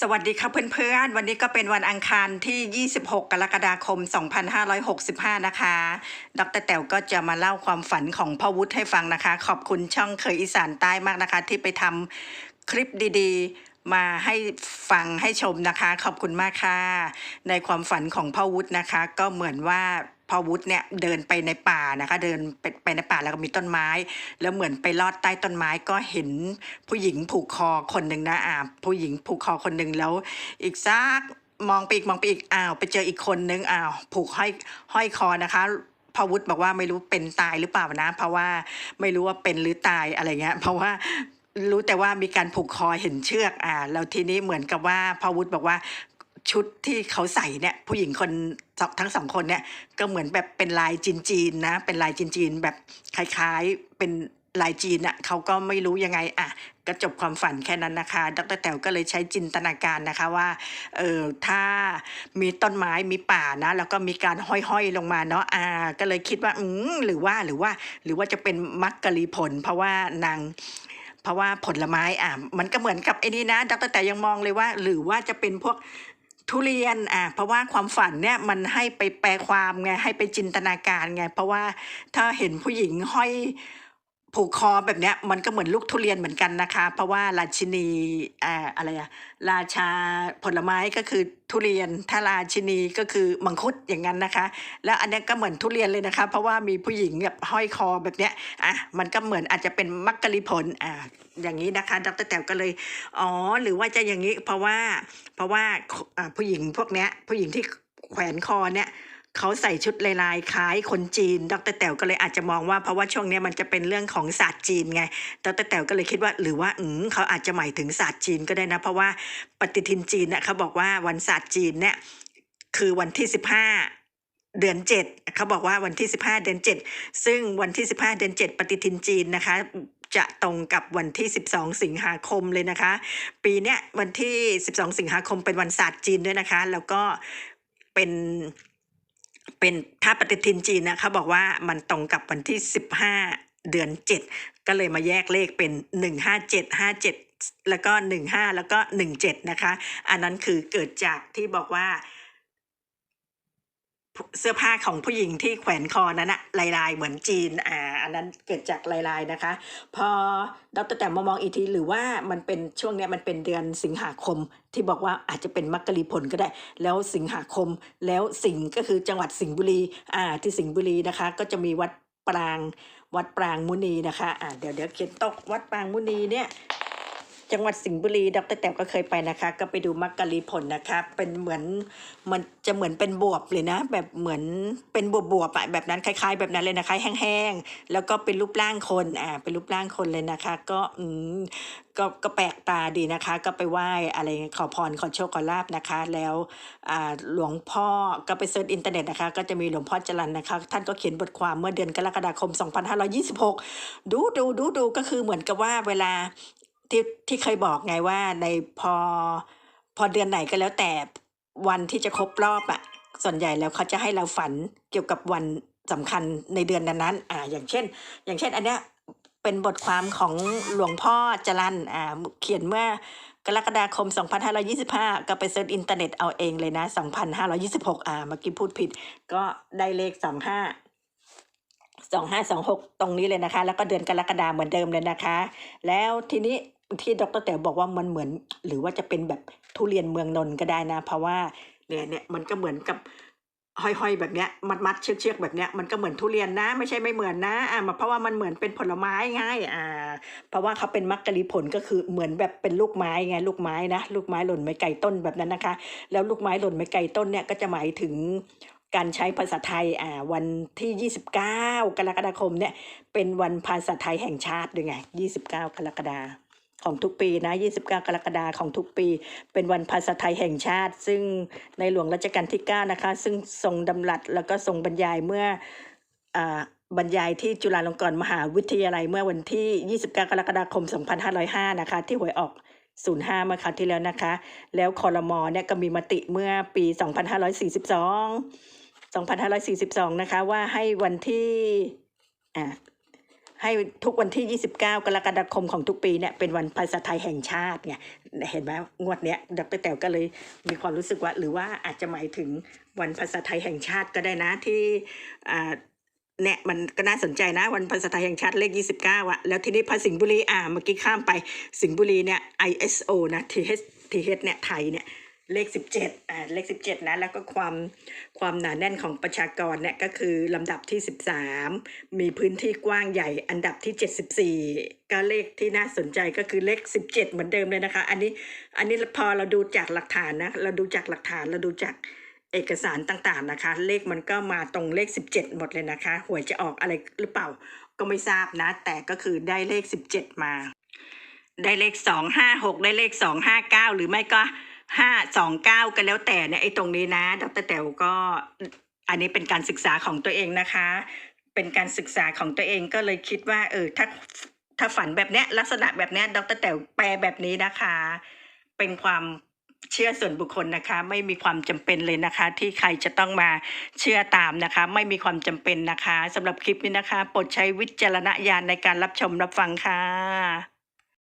สวัสดีครับเพื่อนๆ วันนี้ก็เป็นวันอังคารที่ 26 กรกฎาคม 2565 นะคะ ดรแต๋วก็จะมาเล่าความฝันของพ่อวุฒิให้ฟังนะคะ ขอบคุณช่องเคยอีสานใต้มากนะคะ ที่ไปทำคลิปดีๆ มาให้ฟังให้ชมนะคะ ขอบคุณมากค่ะ ในความฝันของพ่อวุฒินะคะ ก็เหมือนว่า พอวุฒิเนี่ยเดินไปในป่านะคะ เดินไปไปในป่าแล้วก็มีต้นไม้ แล้วเหมือนไปลอดใต้ต้นไม้ก็เห็นผู้หญิงผูกคอคนหนึ่งนะอ่าผู้หญิงผูกคอคนหนึ่งแล้ว อีกซักมองไปอีกมองไปอีกอ้าว ไปเจออีกคนนึงอ้าวผูกห้อยห้อยคอนะคะพอวุฒิบอกว่าไม่รู้เป็นตายหรือเปล่านะ เพราะว่าไม่รู้ว่าเป็นหรือตายอะไรเงี้ย เพราะว่ารู้แต่ว่ามีการผูกคอเห็นเชือกอ่าแล้วทีนี้เหมือนกับว่าพอวุฒิบอกว่า ชุดที่เขาใส่เนี่ยผู้หญิงคนทั้งสองคนเนี่ยก็เหมือนแบบเป็นลายจีนๆนะ เป็นลายจีนๆแบบคล้ายๆเป็นลายจีนอะ่ะเขาก็ไม่รู้ยังไงอะก็จบความฝันแค่นั้นนะคะ ดรแต๋วก็เลยใช้จินตนาการนะคะว่า เออถ้ามีต้นไม้มีป่านะ แล้วก็มีการห้อยๆลงมาเนาะอ่า ก็เลยคิดว่า อืมหรือว่าหรือว่า หรือว่าจะเป็นมักกะลีผล เพราะว่านางเพราะว่าผลไม้อะมันก็เหมือนกับไอ้นี่นะดรแต่ยังมองเลยว่า หรือว่าจะเป็นพวก ทุเรียนอะเพราะว่าความฝันเนี่ยมันให้ไปแปลความไงให้ไปจินตนาการไงเพราะว่าถ้าเห็นผู้หญิงห้อย ผูกคอแบบเนี้ยมันก็เหมือนลูกทุเรียนเหมือนกันนะคะ เพราะว่าราชินีอ่าอะไรอะราชาผลไม้ก็คือทุเรียนถ้าราชินีก็คือมังคุดอย่างนั้นนะคะ แล้วอันนี้ก็เหมือนทุเรียนเลยนะคะ เพราะว่ามีผู้หญิงแบบห้อยคอแบบเนี้ยอะมันก็เหมือนอาจจะเป็นมักกะลิผลอ่าอย่างนี้นะคะดรแต๋วก็เลยอ๋อหรือว่าจะอย่างนี้เพราะว่าเพราะว่าอ่าผู้หญิงพวกเนี้ยผู้หญิงที่แขวนคอเนี่ย เขาใส่ชุดลายลายๆคล้ายคนจีน ดรแต๋วก็เลยอาจจะมองว่าเพราะว่าช่วงนี้มันจะเป็นเรื่องของศาสตร์จีนไง ดรแต๋วก็เลยคิดว่าหรือว่าอืมเขาอาจจะหมายถึงศาสตร์จีนก็ได้นะ เพราะว่าปฏิทินจีนเนี่ยเขาบอกว่าวันศาสตร์จีนเนี่ยคือวันที่สิบห้าเดือนเจ็ดเขาบอกว่าวันที่สิบห้าเดือนเจ็ดซึ่งวันที่สิบห้าเดือนเจ็ดปฏิทินจีนนะคะจะตรงกับวันที่สิบสองสิงหาคมเลยนะคะ ปีเนี้ยวันที่สิบสองสิงหาคมเป็นวันศาสตร์จีนด้วยนะคะ แล้วก็เป็น เป็นถ้าปฏิทินจีนนะเขาบอกว่ามันตรงกับวันที่สิบห้าเดือนเจ็ดก็เลยมาแยกเลขเป็นหนึ่งห้าเจ็ดห้าเจ็ดแล้วก็หนึ่งห้าแล้วก็หนึ่งเจ็ดนะคะ อันนั้นคือเกิดจากที่บอกว่า เสื้อผ้าของผู้หญิงที่แขวนคอนั้นอะลายลายๆเหมือนจีนอ่าอันนั้นเกิดจากลายลายๆนะคะ พอดรแต่มามองอีกทีหรือว่ามันเป็นช่วงเนี้ยมันเป็นเดือนสิงหาคม ที่บอกว่าอาจจะเป็นมักกะลีผลก็ได้ แล้วสิงหาคม แล้วสิงก็คือจังหวัดสิงห์บุรีอ่าที่สิงห์บุรีนะคะ ก็จะมีวัดปรางวัดปรางมุนีนะคะอ่าเดี๋ยวเดี๋ยวเขียนตกวัดปรางมุนีเนี่ย จังหวัดสิงห์บุรีดรแต้วก็เคยไปนะคะ ก็ไปดูมักกะลีผลนะคะ เป็นเหมือนมันจะเหมือนเป็นบวบเลยนะ แบบเหมือนเป็นบวบบวบอะแบบนั้นคล้าย ๆ แบบนั้นเลยนะคะ แห้งๆแล้วก็เป็นรูปร่างคนอ่าเป็นรูปร่างคนเลยนะคะ ก็อืมก็ก็แปลกตาดีนะคะ ก็ไปไหว้อะไรขอพรขอโชคขอลาบนะคะ แล้วอ่าหลวงพ่อก็ไปเซิร์ชอินเทอร์เน็ตนะคะ ก็จะมีหลวงพ่อจรันนะคะ ท่านก็เขียนบทความเมื่อเดือนกรกฎาคม 2526 ดูดูดูดูก็คือเหมือนกับว่าเวลา ที่ที่เคยบอกไงว่าในพอพอเดือนไหนก็แล้วแต่วันที่จะครบรอบอะส่วนใหญ่แล้วเขาจะให้เราฝันเกี่ยวกับวันสำคัญในเดือนนั้นๆอ่า อย่างเช่น อย่างเช่น อันเนี้ยเป็นบทความของหลวงพ่อจรันอ่า เขียนเมื่อกรกฎาคม 2525 ก็ไปเซิร์ชอินเทอร์เน็ตเอาเองเลยนะ 2526 อ่า เมื่อกี้พูดผิด ก็ได้เลข25สองห้าสองหกตรงนี้เลยนะคะ แล้วก็เดือนกรกฎาเหมือนเดิมเลยนะคะ แล้วทีนี้ ที่ดรแต๋วบอกว่ามันเหมือน หรือว่าจะเป็นแบบทุเรียนเมืองนนท์ก็ได้นะ เพราะว่าเนี่ยเนี่ยมันก็เหมือนกับห้อยๆแบบเนี้ยมัดมัดๆเชือกเชือกแบบเนี้ยมันก็เหมือนทุเรียนนะ ไม่ใช่ไม่เหมือนนะอ่าเพราะว่ามันเหมือนเป็นผลไม้ไง่ายอ่า เพราะว่าเขาเป็นมักกะลีผลก็คือเหมือนแบบเป็นลูกไม้ไงลูกไม้นะลูกไม้หล่นไม่ไกลต้นแบบนั้นนะคะ แล้วลูกไม้หล่นไม่ไกลต้นเนี่ยก็จะหมายถึงการใช้ภาษาไทยอ่าวันที่ 29 กรกฎาคมเนี่ยเป็นวันภาษาไทยแห่งชาติด้วยไง 29 กรกฎา ของทุกปีนะ 29 กรกฎาคมของทุกปี เป็นวันภาษาไทยแห่งชาติ ซึ่งในหลวงรัชกาลที่ 9 นะคะ ซึ่งทรงดำรัสแล้วก็ทรงบรรยายเมื่ออ่าบรรยายที่จุฬาลงกรณ์มหาวิทยาลัยเมื่อวันที่ 29 กรกฎาคม 2505 นะคะ ที่หวยออก 05เมื่อคราวที่แล้วนะคะ แล้วคอรมอเนี่ยก็มีมติเมื่อปี 2542 2542 นะคะ ว่าให้วันที่อ่า ให้ทุกวันที่ 29 กรกฎาคมของทุกปีเนี่ยเป็นวันภาษาไทยแห่งชาติไงเห็นไหมงวดเนี้ยดรแต๋วก็เลยมีความรู้สึกว่า หรือว่าอาจจะหมายถึงวันภาษาไทยแห่งชาติก็ได้นะที่อ่าเนี่ยมันก็น่าสนใจนะ วันภาษาไทยแห่งชาติเลข 29อะแล้วทีนี้พระสิงห์บุรีอ่าเมื่อกี้ข้ามไปสิงห์บุรีเนี่ย ISO นะ TH TH เนี่ยไทยเนี่ย เลข 17อ่าเลข 17 นะ แล้วก็ความความหนาแน่นของประชากรเนี่ยก็คือลำดับที่ 13 มีพื้นที่กว้างใหญ่อันดับที่ 74 ก็เลขที่น่าสนใจก็คือเลข 17 เหมือนเดิมเลยนะคะ อันนี้อันนี้พอเราดูจากหลักฐานนะ เราดูจากหลักฐานเราดูจากเอกสารต่างๆนะคะ เลขมันก็มาตรงเลข 17 หมดเลยนะคะ หวยจะออกอะไรหรือเปล่าก็ไม่ทราบนะ แต่ก็คือได้เลข 17 มา ได้เลขสองห้าหกได้เลขสองห้าเก้าหรือไม่ก็ ห้าสองเก้าก็แล้วแต่เนี่ยไอ้ตรงนี้นะ ดรแต๋วก็อันนี้เป็นการศึกษาของตัวเองนะคะ เป็นการศึกษาของตัวเองก็เลยคิดว่า เออถ้าถ้าฝันแบบเนี้ยลักษณะแบบเนี้ยดรแต๋วแปลแบบนี้นะคะ เป็นความเชื่อส่วนบุคคลนะคะ ไม่มีความจำเป็นเลยนะคะ ที่ใครจะต้องมาเชื่อตามนะคะ ไม่มีความจำเป็นนะคะสำหรับคลิปนี้นะคะโปรดใช้วิจารณญาณในการรับชมรับฟังค่ะ